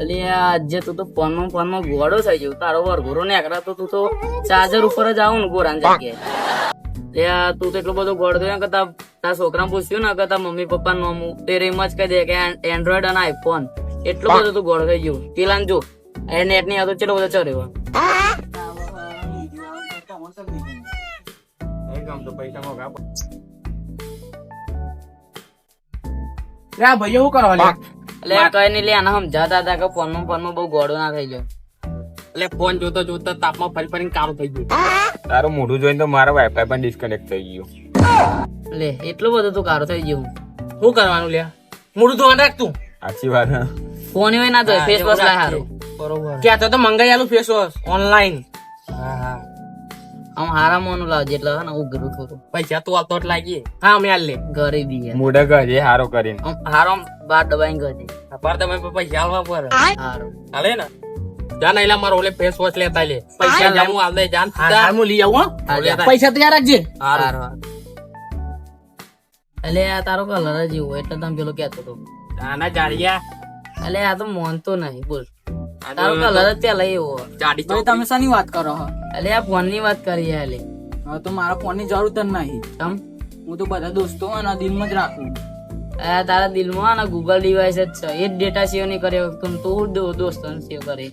એટલે આજે તું તો ફોનમાં ફોનમાં ગોળો થઈ ગયો તારો વરઘોરો નીકળે તો તું તો ચાર્જર ઉપર જ આવું ને ગોરાન જગ્યાએ. એટલે તું તો એટલો બધો ગોળ થયો કરતા તારા છોકરાને પૂછ્યું ને, કરતા મમ્મી પપ્પા નોમું, તે રેમ જ કહી દે કે એન્ડ્રોઈડ અને આઈફોન એટલો બધો તું ગોળ થઈ ગયો. પેલા જો એ નેટની હતો ચેટલો બધો ચડ્યો લે ભાઈ શું કરવા એટલે કઈ નહીં લે આને સમજાતા હતા કે ફોનમાં ફોનમાં બહુ ગોળો ના થઈ ગયો એટલે ફોન જોતો જોતો તાપમાં ફરી ફરીને કામ થઈ ગયું. તારું મોઢું જોઈને તો મારા વાઈફાઈ પણ ડિસ્કનેક્ટ થઈ ગયું. લે એટલું બધું તું કારો થઈ ગયું. શું કરવાનું લે? મોઢું ધોવાનું રાખ તું. સાચી વાત હે. ફોન હોય ના તો ફેસ વોશ લાય હારું. બરોબર. ક્યાં તો તો મંગાઈ આલું ફેસ વોશ ઓનલાઈન હા હા. આમ હારા મોનું લાવજે એટલે હા ને ઉઘરું થોડું પૈસા તું આવતો જ લાગીએ હા અમે આલ. લે ગરીબી હે મોઢે ગજે હારો કરીને. આમ હારો બાર દબાઈ ગજે. પર તમે પૈસા હાલવા પર હારો. હાલે ને? જા ના એલા મારો ઓલે ફેસ વોશ લેતા લે પૈસા લે હું આલ દે જાન. હા હું લઈ આવું પૈસા તૈયાર રાખજે. હારો. હારું એટલે આ તારો કલર જ એવો એટલે તમે પેલો કહેતો તો. ના ના જાડિયા અલે આ તો મોનતો નહીં બોલ. તારો કલર જ ત્યાં લઈ એવો તમે શાની વાત કરો હો? એટલે આ ફોનની વાત કરીએ એટલે હવે તો મારા ફોનની જરૂર જ નહીં. તમ? હું તો બધા દોસ્તો એના દિલમાં જ રાખું. આ તારા દિલમાં ને ગૂગલ ડિવાઇસ જ છે. એ જ ડેટા સેવ નહીં કર્યો તું તું દોસ્તો દોસ્તોને સેવ કરે.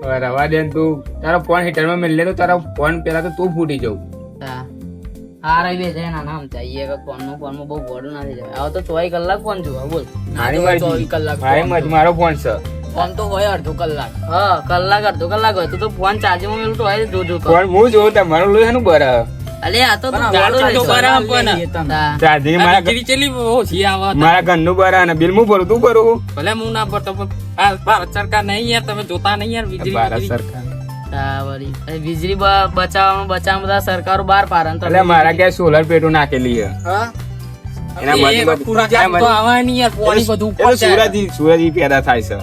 બરાબર રવા દે તું. તારો ફોન હીટરમાં મેળ લે તો તારો ફોન પેલા તો તું ફૂટી જવું હા. હા બે જાય ના નામ ચાહીએ કે ફોનનું ફોનમાં બહુ ગોડું ના થઈ જાય હવે તો ચોવીસ કલાક ફોન જોવા બોલ. મારી ચોવીસ કલાક મારી મારો ફોન છે. ફોન તો હોય અડધો કલાક. હા કલાક અડધો કલાક હોય. તું તો ફોન ચાર્જિંગમાં મેલું તો હોય જોજો જો ફોન હું જોઉં તમારું લોહી નું બર અલે આ તો તું ચાર ગોળો ચાર તો રહેશે. બરાબર ને. ચાર્જિંગ મારા વીજળી ચેલી ઓછી આવે મારા ઘરનું બર અને બિલ હું ભરું તું ભરું? ભલે હું ના ભરતો પણ આ ભારત સરકાર નહીં યાર તમે જોતા નહીં યાર વીજળી ભારત સરકાર. વીજળી બ- બચાવવામાં બચાવવામાં બધા સરકારો બહાર પાડે ને એટલે મારા ક્યાં સોલર પેટું નાખેલી છે. એના બધું- પૂરા જાત તો આવે નહીં યાર બધું સુરત તો ઉપર જાય. સુરજ સુરજ ઈ પેદા થાય છે.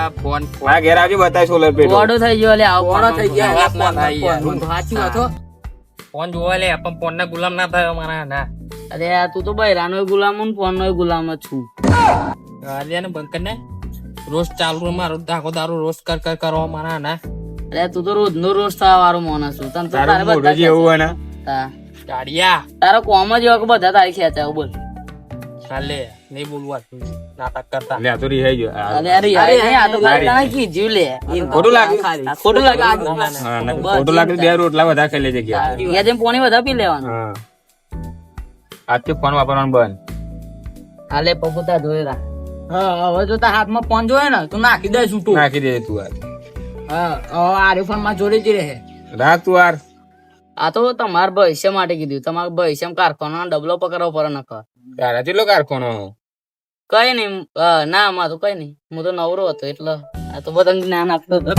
આ ફોન. મારા ઘેર આવજો બતાય સોલર પેટું ઓડો થઈ ગયો લે આવો ઓડો થઈ ગયો આ ફોન, યાર. ફોન. સાચી વાત હો. ફોન જોવા લે પણ ફોન ના ગુલામ ના થાય મારા ના. અરે આ તું તો બૈરાનો ગુલામ હું ફોન નો ગુલામ છું. લે ને બંધ ને. રોજ ચાલુ મારો ધાકો દારૂ રોજ કર કર કરવા મારા ના. અરે તું તો રોજ નો રોજ થવા વાળો માણસ છું. તને તો તારે બધા જેવું હોય ને. તારો કોમ જ એવો કે બધા તારી ખેંચાવ બોલ. ચાલે નહીં બોલવા નાટક કરતા. લે તો રિહાઈ ગયો આ- અરે અરે આ તો ખાલી તને લે. ખોટું લાગે. ખોટું લાગે. ખોટું લાગે બે રોટલા વધારે ખાઈ લેજે ઘેર. યા જેમ પોણી વધારે પી લેવાનું. આજથી ફોન વાપરવાનું બંધ. હાલે પગુતા ધોઈ હા હવે જો તારા હાથમાં ફોન જોયે ને તું નાખી દે છૂટું નાખી દે તું આજ. હા હવે આરે ફોનમાં જોડે જ રહે. રાખ તું યાર આ તો તમારા ભવિષ્ય માટે કીધું. તમારા ભવિષ્ય કારખાના ડબલો પકડવો પડે નકર. તારા કેટલો કારખાનો કઈ નઈ ના તો કઈ નઈ. હું તો નવરો હતો એટલે આ તો બધા જ્ઞાન આપતો હતો.